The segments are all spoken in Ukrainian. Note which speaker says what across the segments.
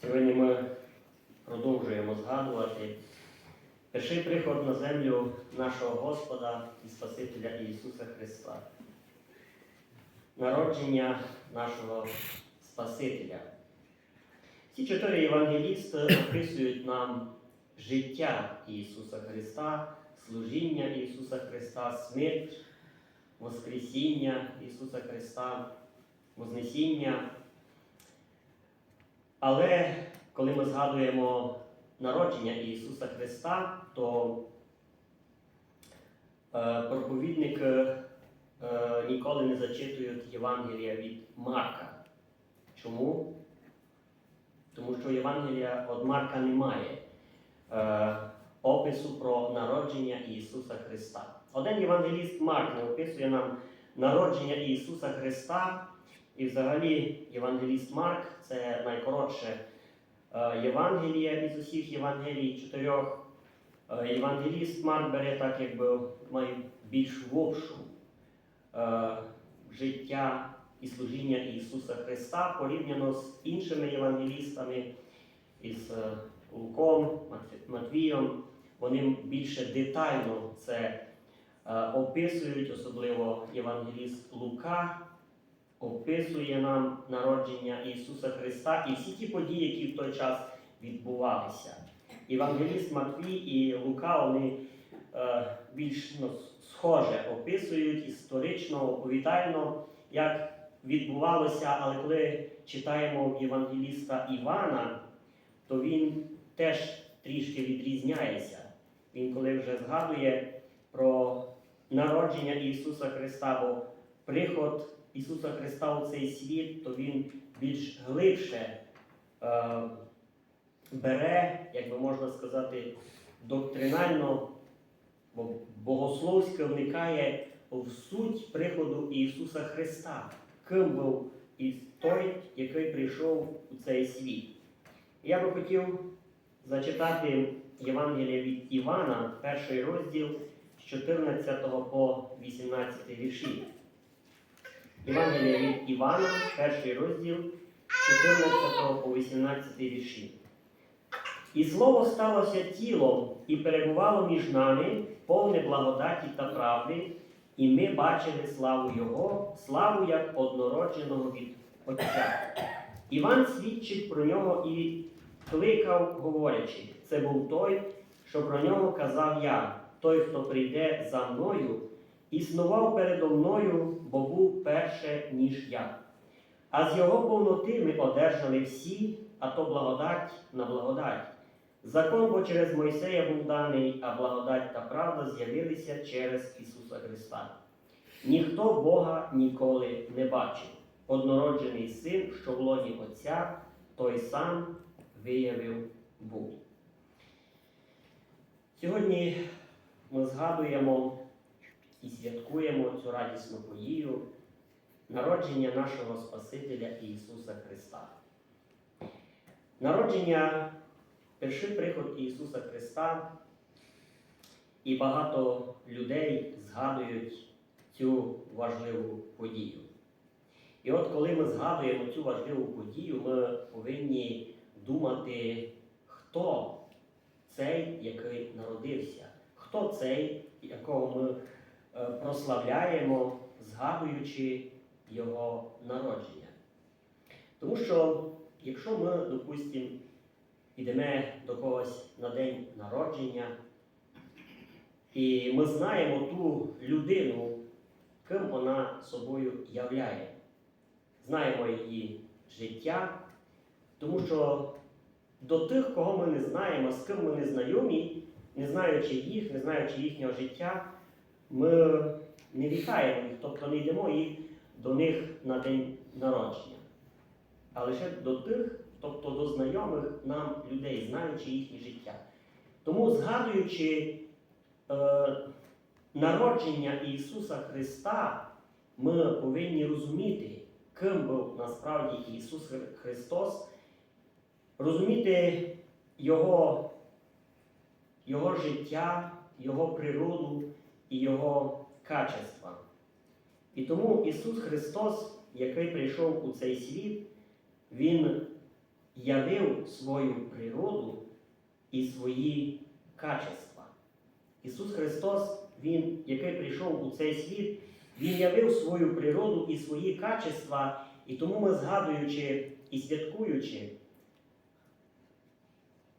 Speaker 1: Сьогодні ми продовжуємо згадувати перший приход на землю нашого Господа і Спасителя Ісуса Христа. Народження нашого Спасителя. Ці чотири євангелісти описують нам життя Ісуса Христа, служіння Ісуса Христа, смерть, Воскресіння Ісуса Христа, Вознесіння. Але коли ми згадуємо народження Ісуса Христа, то е, проповідник е, ніколи не зачитують Євангелія від Марка. Чому? Тому що Євангелія від Марка немає е, опису про народження Ісуса Христа. Один євангеліст Марк не описує нам народження Ісуса Христа. І взагалі Євангеліст Марк це найкоротше е, Євангеліє із усіх Євангелій чотирьох. Е, Євангеліст Марк бере так, якби має більш вовшу е, життя і служіння Ісуса Христа порівняно з іншими євангелістами, із Луком, Матвієм. Вони більше детально це описують, особливо євангеліст Лука описує нам народження Ісуса Христа і всі ті події, які в той час відбувалися. Євангеліст Матвій і Лука вони е, більш ну, схоже описують історично, оповідально, як відбувалося, але коли читаємо Євангеліста Івана, то він теж трішки відрізняється. Він коли вже згадує про народження Ісуса Христа, бо приход Ісуса Христа у цей світ, то Він більш глибше е, бере, як би можна сказати, доктринально, бо богословсько вникає в суть приходу Ісуса Христа, ким був і той, який прийшов у цей світ. Я би хотів зачитати Євангелія від Івана, перший розділ з 14 по 18 вірші. Євангелія від Івана, перший розділ 14 по 18 вірші. І слово сталося тілом і перебувало між нами, повне благодаті та правди, і ми бачили славу Його, славу як однородженого від Отця. Іван свідчить про нього і кликав, говорячи, це був той, що про нього казав я, той, хто прийде за мною, існував передо мною, бо був перше, ніж я. А з його повноти ми одержали всі, а то благодать на благодать. Закон бо через Мойсея був даний, а благодать та правда з'явилися через Ісуса Христа. Ніхто Бога ніколи не бачив. Однороджений син, що в лоні Отця, той сам виявив був. Сьогодні ми згадуємо і святкуємо цю радісну подію народження нашого Спасителя Ісуса Христа. Народження, перший приход Ісуса Христа, і багато людей згадують цю важливу подію. І от коли ми згадуємо цю важливу подію, ми повинні думати, хто цей, який народився, хто цей, якого ми прославляємо, згадуючи його народження. Тому що, якщо ми, допустимо, йдемо до когось на день народження, і ми знаємо ту людину, ким вона собою являє, знаємо її життя, тому що до тих, кого ми не знаємо, з ким ми не знайомі, не знаючи їх, не знаючи їхнього життя, ми не вітаємо їх, тобто не йдемо їх до них на день народження. А лише до тих, тобто до знайомих нам людей, знаючи їхнє життя. Тому, згадуючи е, народження Ісуса Христа, ми повинні розуміти, ким був насправді Ісус Христос, розуміти Його, Його життя, Його природу і Його качества. І тому Ісус Христос, який прийшов у цей світ, Він явив свою природу і свої качества. Ісус Христос, Він, який прийшов у цей світ, Він явив свою природу і свої качества, і тому ми, згадуючи і святкуючи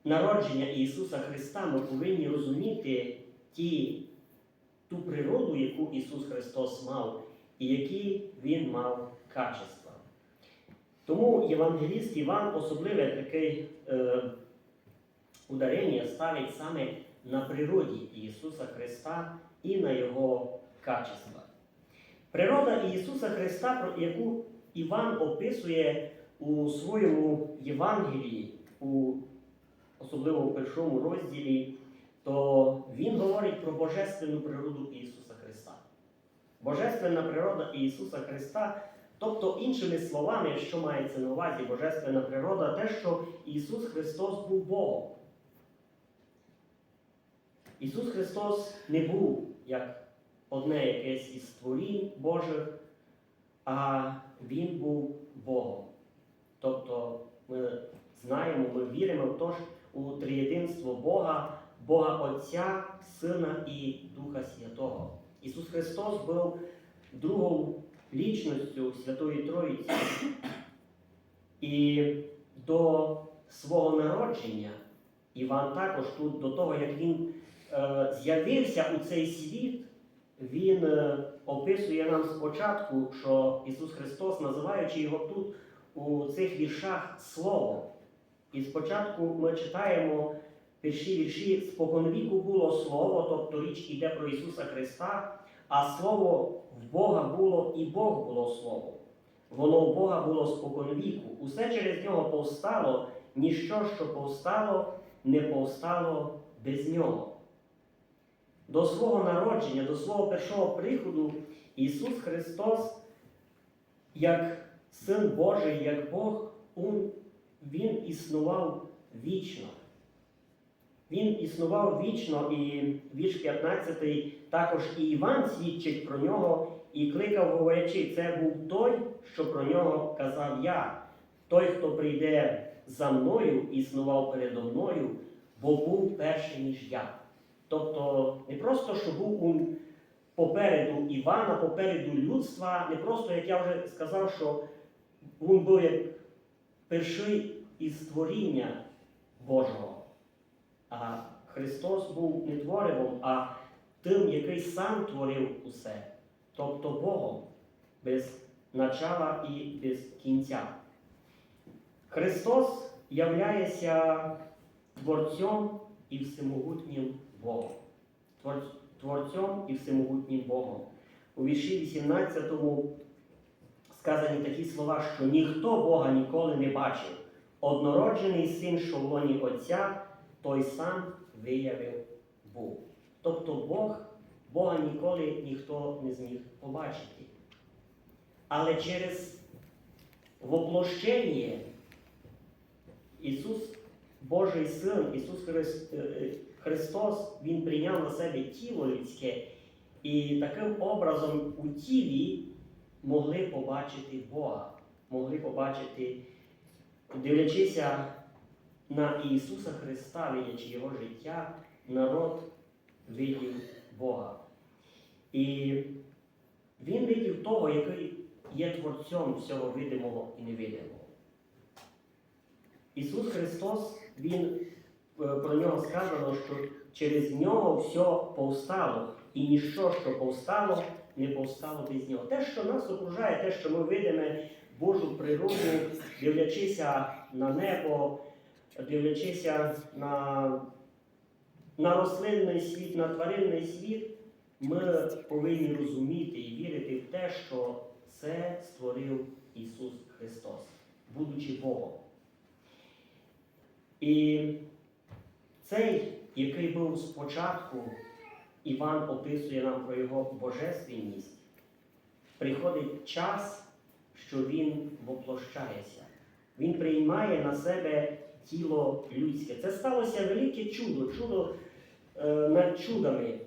Speaker 1: народження Ісуса Христа, ми повинні розуміти ті, ту природу, яку Ісус Христос мав, і які Він мав качества. Тому Євангеліст Іван особливе таке е, ударення ставить саме на природі Ісуса Христа і на Його качества. Природа Ісуса Христа, про яку Іван описує у своєму Євангелії, у особливо у першому розділі, то він говорить про божественну природу Ісуса Христа. Божественна природа Ісуса Христа, тобто, іншими словами, що мається на увазі Божественна природа, те, що Ісус Христос був Богом. Ісус Христос не був як одне якесь із створінь Божих, а Він був Богом. Тобто ми знаємо, ми віримо в те, у триєдинство Бога, Бога Отця, Сина і Духа Святого. Ісус Христос був другою лічністю Святої Троїці. І до свого народження Іван також тут, до того, як він е, з'явився у цей світ, він е, описує нам спочатку, що Ісус Христос, називаючи його тут у цих віршах Словом. І спочатку ми читаємо перші вірші, споконвіку було Слово, тобто річ іде про Ісуса Христа, а Слово в Бога було і Бог було Слово. Воно в Бога було споконвіку. Усе через нього повстало, ніщо, що повстало, не повстало без нього. До свого народження, до свого першого приходу Ісус Христос, як Син Божий, як Бог, Він існував вічно. Він існував вічно, і вірш 15 також і Іван свідчить про нього і кликав, говорячи, це був той, що про нього казав я. Той, хто прийде за мною, існував передо мною, бо був перший, ніж я. Тобто не просто, що був попереду Івана, попереду людства, не просто, як я вже сказав, що він був як перший із створіння Божого. А Христос був не творивом, а тим, який сам творив усе, тобто Богом, без начала і без кінця. Христос являється Творцем і всемогутнім Богом. Творцем і всемогутнім Богом. У вірші 18 сказані такі слова, що ніхто Бога ніколи не бачив. Однороджений син, що Отця, той сам виявив Бог. Тобто Бог, Бога ніколи ніхто не зміг побачити. Але через воплощення Ісус, Божий Син, Ісус Христос, Він прийняв на себе тіло людське, і таким образом у тілі могли побачити Бога, могли побачити, дивлячися на Ісуса Христа, видячи Його життя, народ видів Бога. І Він видів того, який є творцем всього видимого і невидимого. Ісус Христос, Він про нього сказано, що через нього все повстало, і ніщо, що повстало, не повстало без нього. Те, що нас окружає, те, що ми видимо Божу природу, дивлячися на небо, дивлячися на, на рослинний світ, на тваринний світ, ми повинні розуміти і вірити в те, що це створив Ісус Христос, будучи Богом. І цей, який був спочатку, Іван описує нам про його божественність, приходить час, що він воплощається. Він приймає на себе тіло людське. Це сталося велике чудо, чудо е, над чудами.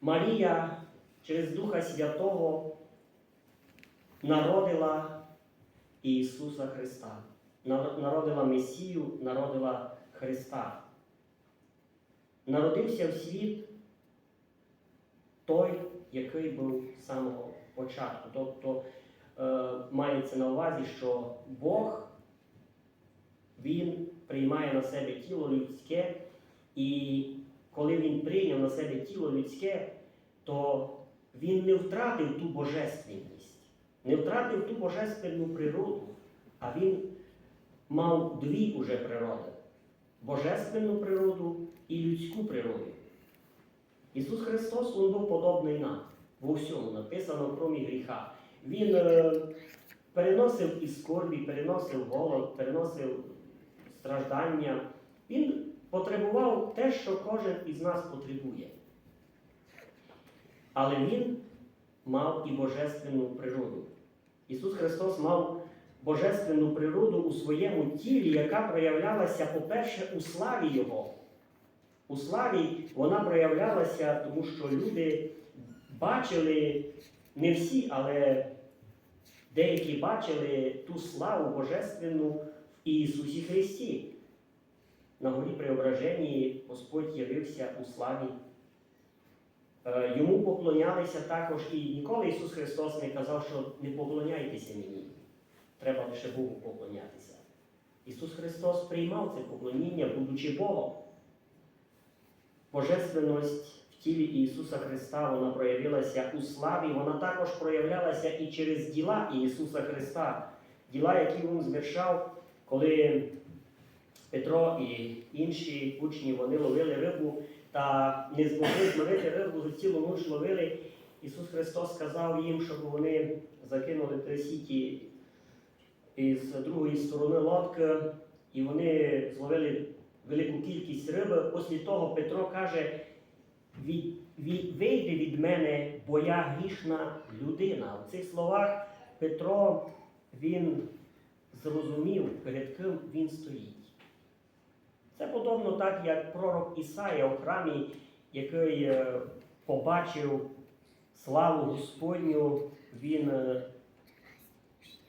Speaker 1: Марія через Духа Святого народила Ісуса Христа. народила Месію, народила Христа. Народився в світ той, який був з самого початку. Тобто е, мається на увазі, що Бог Він приймає на себе тіло людське, і коли він прийняв на себе тіло людське, то він не втратив ту божественність, не втратив ту божественну природу, а він мав дві уже природи божественну природу і людську природу. Ісус Христос Він був подобний нам в усьому, написано крім гріха. Він е, переносив і скорбі, переносив голод, переносив страждання. Він потребував те, що кожен із нас потребує. Але Він мав і божественну природу. Ісус Христос мав божественну природу у своєму тілі, яка проявлялася, по-перше, у славі Його. У славі вона проявлялася, тому що люди бачили, не всі, але деякі бачили ту славу божественну Ісусі Христі. На горі Преображенні Господь явився у славі. Е, Йому поклонялися також і ніколи Ісус Христос не казав, що не поклоняйтеся мені. Треба лише Богу поклонятися. Ісус Христос приймав це поклоніння, будучи Богом. Божественність в тілі Ісуса Христа вона проявилася у славі, вона також проявлялася і через діла Ісуса Христа, діла, які Він звершав, коли Петро і інші учні вони ловили рибу та не змогли зловити рибу, за цілу ніч ловили. Ісус Христос сказав їм, щоб вони закинули три сіті із другої сторони лодки, і вони зловили велику кількість риби. Після того Петро каже: від, від, вийди від мене, бо я грішна людина. В цих словах Петро він зрозумів, перед ким він стоїть. Це подобно так, як пророк Ісая у храмі, який е, побачив славу Господню, він, е,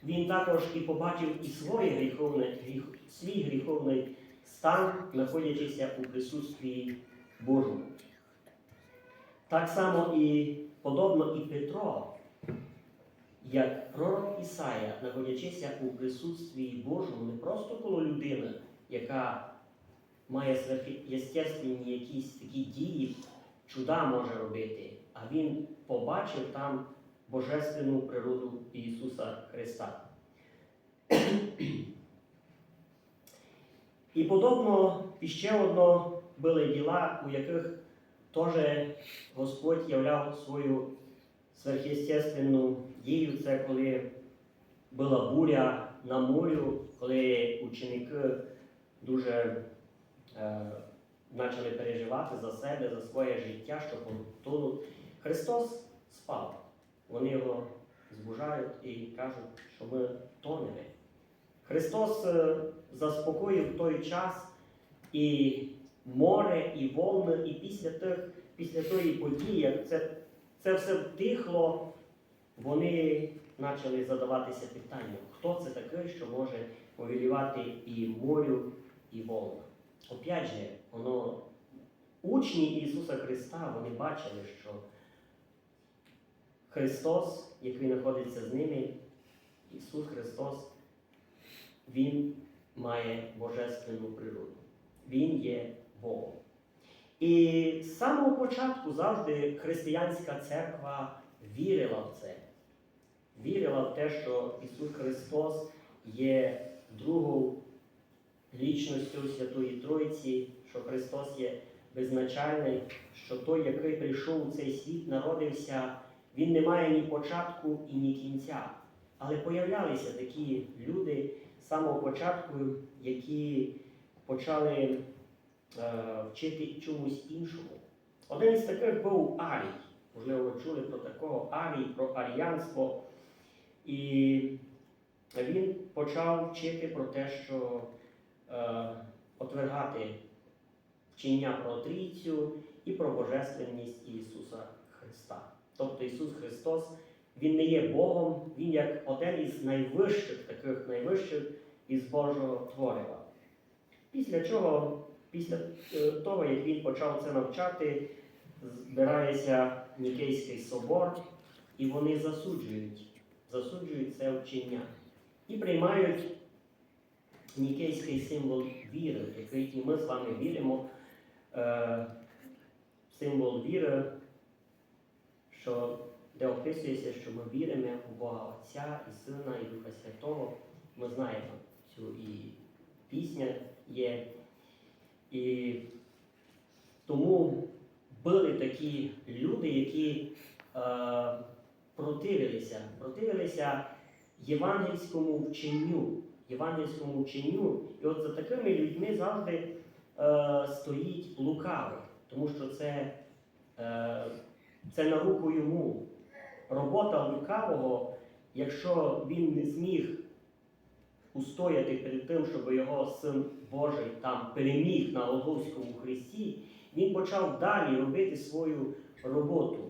Speaker 1: він також і побачив і своє гріховне, гріх, свій гріховний стан, знаходячися у присутстві Божому. Так само і подобно і Петро, як пророк Ісая, знаходячися у присутстві Божому, не просто коло людини, яка має естественні якісь такі дії, чуда може робити, а він побачив там божественну природу Ісуса Христа. І подобно іще одно були діла, у яких теж Господь являв свою сверхъестественну дію. Це коли була буря на морю, коли ученики дуже е, почали переживати за себе, за своє життя, що потонуть. Христос спав. Вони його збужають і кажуть, що ми тонемо. Христос е, заспокоїв той час і море, і волни, і після тих, після тої події, як це, це все втихло, вони почали задаватися питанням, хто це такий, що може повелівати і морю, і волнам. Опять же, воно, учні Ісуса Христа, вони бачили, що Христос, який знаходиться з ними, Ісус Христос, Він має божественну природу. Він є Богом. І з самого початку завжди християнська церква вірила в це. В те, що Ісус Христос є другою лічністю Святої Троїці, що Христос є беззначальний, що той, який прийшов у цей світ, народився, Він не має ні початку і ні кінця. Але появлялися такі люди з самого початку, які почали е, вчити чомусь іншому. Один із таких був Арій. Можливо, ви чули про такого Арій, про аріянство. І він почав вчити про те, що е, отвергати вчення про трійцю і про божественність Ісуса Христа. Тобто Ісус Христос, Він не є Богом, Він як один із найвищих таких найвищих із Божого творива. Після чого, після е, того, як він почав це навчати, збирається Нікейський собор, і вони засуджують, засуджують це вчення і приймають Нікейський символ віри, в який і ми з вами віримо. Е, символ віри, що, де описується, що ми віримо у Бога Отця і Сина, і Духа Святого. Ми знаємо цю і пісня є. І тому були такі люди, які е, противилися, противилися євангельському вченню. Євангельському вченню. І от за такими людьми завжди е, стоїть лукавий, тому що це, е, це на руку йому. Робота лукавого, якщо він не зміг устояти перед тим, щоб його син Божий там переміг на Голгофському хресті, він почав далі робити свою роботу.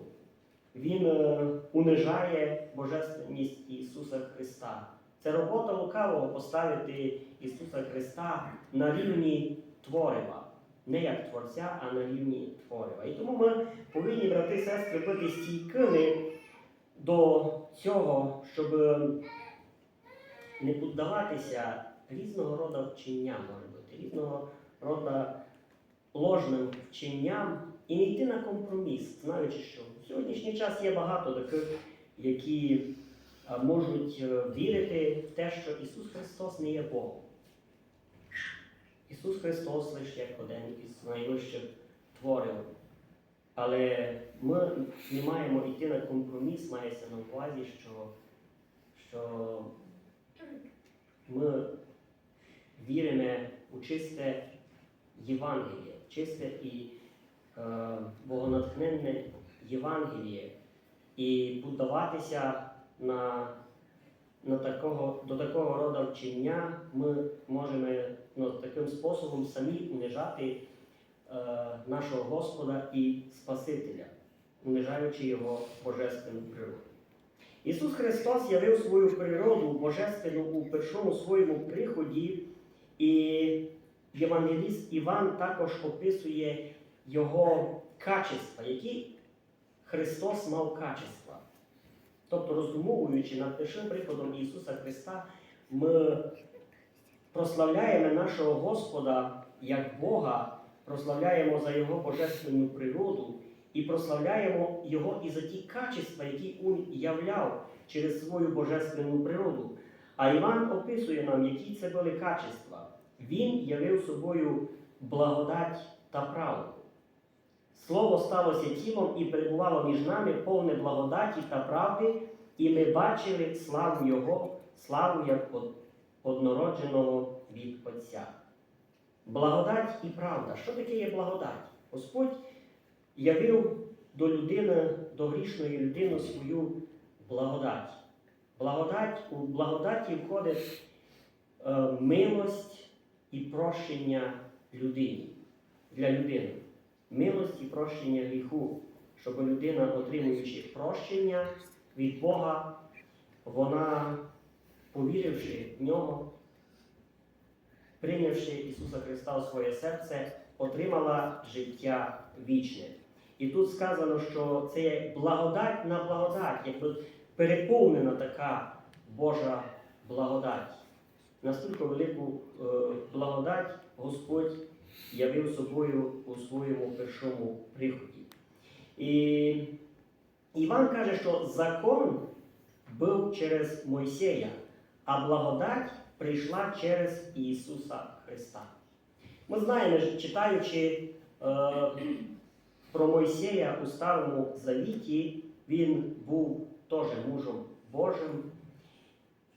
Speaker 1: Він е, унижає Божественність Ісуса Христа. Це робота лукавого поставити Ісуса Христа на рівні творива. Не як Творця, а на рівні творива. І тому ми повинні, брати сестри, бути стійкими до цього, щоб не піддаватися різного роду вченням, може бути, різного роду ложним вченням і не йти на компроміс, знаючи, що в сьогоднішній час є багато таких, які можуть е, вірити в те, що Ісус Христос не є Богом. Ісус Христос лише як один із найвищих творів. Але ми не маємо йти на компроміс, мається на увазі, що, що ми віримо у чисте Євангеліє, чисте і е, богонатхненне Євангеліє, і будуватися на, на такого, до такого роду вчення ми можемо ну, таким способом самі унижати е, нашого Господа і Спасителя, унижаючи Його божественну природу. Ісус Христос явив свою природу божественну у першому своєму приході, і Євангеліст Іван також описує Його качества, які Христос мав качества. Тобто, роздумовуючи над першим приходом Ісуса Христа, ми прославляємо нашого Господа як Бога, прославляємо за Його божественну природу і прославляємо Його і за ті качества, які Він являв через свою божественну природу. А Іван описує нам, які це були качества. Він явив собою благодать та правду. Слово сталося тілом і перебувало між нами повне благодаті та правди, і ми бачили славу Його, славу як однородженого від Отця. Благодать і правда. Що таке є благодать? Господь явив до людини, до грішної людини свою благодать. Благодать у благодаті входить е, милость і прощення людині для людини. Милость і прощення гріху, щоб людина, отримуючи прощення від Бога, вона, повіривши в нього, прийнявши Ісуса Христа у своє серце, отримала життя вічне. І тут сказано, що це є благодать на благодать, якби переповнена така Божа благодать. Настільки велику е, благодать Господь явив собою у своєму першому приході. І Іван каже, що закон був через Мойсея, а благодать прийшла через Ісуса Христа. Ми знаємо, читаючи е, про Мойсея у Старому Завіті, він був теж мужем Божим,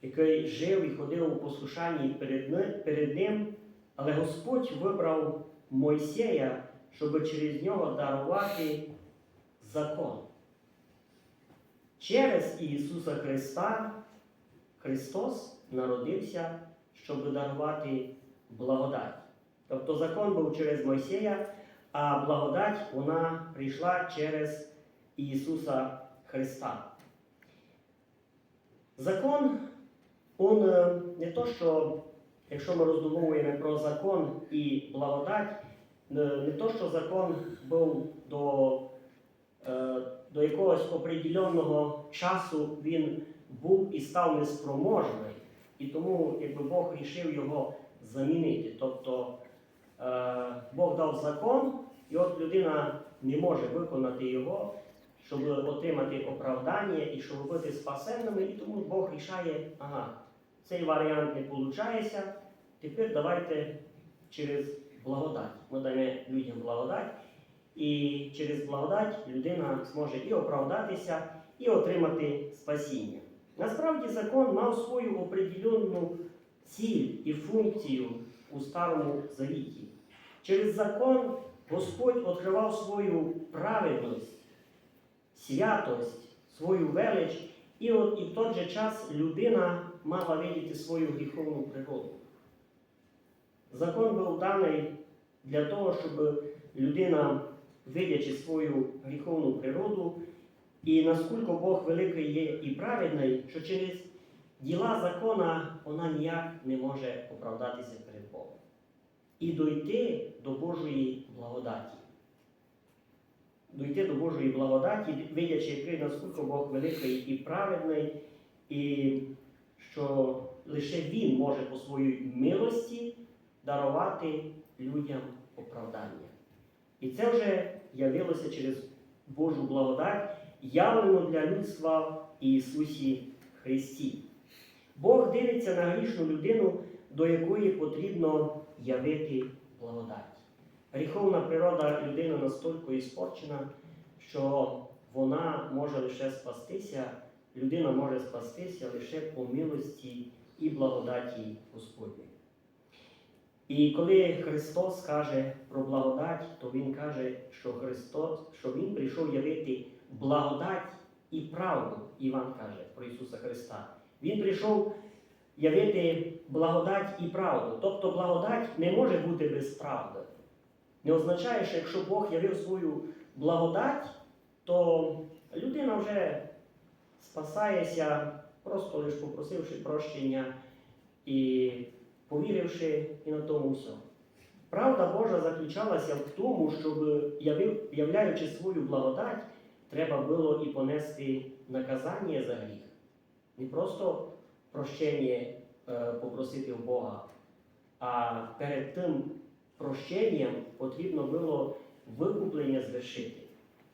Speaker 1: який жив і ходив у послушанні перед, перед ним, але Господь вибрав Мойсея, щоб через нього дарувати закон. Через Ісуса Христа Христос народився, щоб дарувати благодать. Тобто закон був через Мойсея, а благодать вона прийшла через Ісуса Христа. Закон, он е, не то, що якщо ми роздумовуємо про закон і благодать, не, то, що закон був до, е, до якогось определеного часу він був і став неспроможний, і тому якби Бог рішив його замінити. Тобто е, Бог дав закон, і от людина не може виконати його, щоб отримати оправдання і щоб бути спасенними, і тому Бог рішає, ага, цей варіант не виходить, тепер давайте через благодать. Ми даємо людям благодать, і через благодать людина зможе і оправдатися, і отримати спасіння. Насправді закон мав свою определенну ціль і функцію у Старому Завіті. Через закон Господь відкривав свою праведність, святость, свою велич, і, от, і в той же час людина мала видіти свою гріховну природу. Закон був даний для того, щоб людина, видячи свою гріховну природу, і наскільки Бог великий є і праведний, що через діла закона вона ніяк не може оправдатися перед Богом. І дойти до Божої благодаті. Дойти до Божої благодаті, видячи, який наскільки Бог великий і праведний, і що лише Він може по своїй милості дарувати людям оправдання. І це вже явилося через Божу благодать, явлено для людства Ісусі Христі. Бог дивиться на грішну людину, до якої потрібно явити благодать. Гріховна природа людини настільки іспорчена, що вона може лише спастися, людина може спастися лише по милості і благодаті Господній. І коли Христос каже про благодать, то Він каже, що Христос, що Він прийшов явити благодать і правду. Іван каже про Ісуса Христа. Він прийшов явити благодать і правду. Тобто благодать не може бути без правди. Не означає, що якщо Бог явив свою благодать, то людина вже спасається, просто лише попросивши прощення і повіривши і на тому все. Правда Божа заключалася в тому, щоб, являючи свою благодать, треба було і понести наказання за гріх. Не просто прощення е, попросити у Бога, а перед тим прощенням потрібно було викуплення звершити.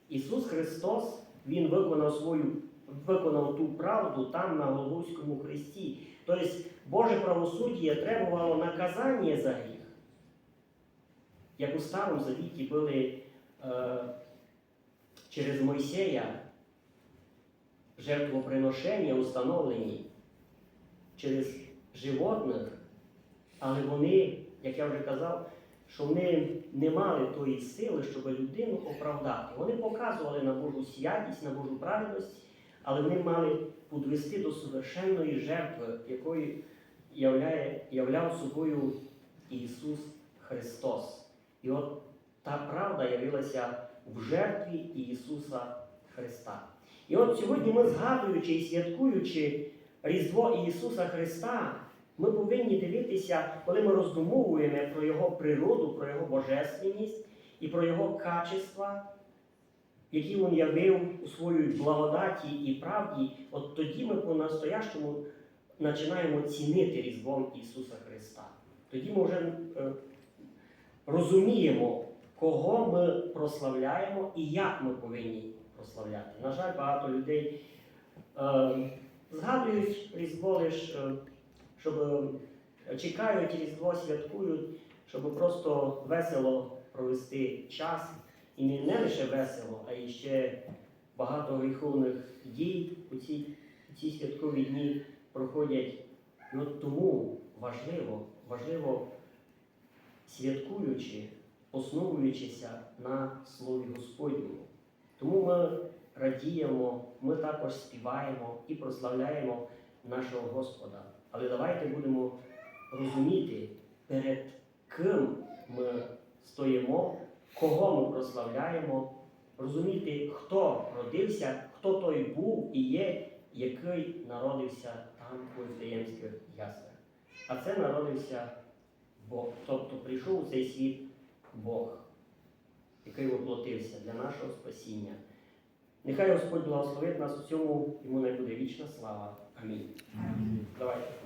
Speaker 1: Ісус Христос, Він виконав свою виконав ту правду там на Голгофському хресті. Тобто Боже правосуддя требувало наказання за гріх. Як у Старому Завіті були е, через Мойсея жертвоприношення установлені через животних, але вони, як я вже казав, що вони не мали тої сили, щоб людину оправдати. Вони показували на Божу святість, на Божу праведність, але вони мали підвести до совершенної жертви, якою являє, являв собою Ісус Христос. І от та правда явилася в жертві Ісуса Христа. І от сьогодні ми, згадуючи і святкуючи Різдво Ісуса Христа, ми повинні дивитися, коли ми роздумовуємо про Його природу, про Його божественність і про Його качества, які Він явив у своїй благодаті і правді, от тоді ми по-настоящому починаємо цінити Різдвом Ісуса Христа. Тоді ми вже е, розуміємо, кого ми прославляємо і як ми повинні прославляти. На жаль, багато людей е, згадують Різдво лише, е, щоб чекають Різдво, святкують, щоб просто весело провести час. І не, лише весело, а і ще багато гріховних дій у ці, ці святкові дні проходять. І тому важливо, важливо святкуючи, основуючися на Слові Господньому. Тому ми радіємо, ми також співаємо і прославляємо нашого Господа. Але давайте будемо розуміти, перед ким ми стоїмо, кого ми прославляємо, розуміти, хто родився, хто той був і є, який народився там у Вифлеємських яслах. А це народився Бог. Тобто прийшов у цей світ Бог, який воплотився для нашого спасіння. Нехай Господь благословить нас у цьому, йому не буде вічна слава. Амінь. Давайте.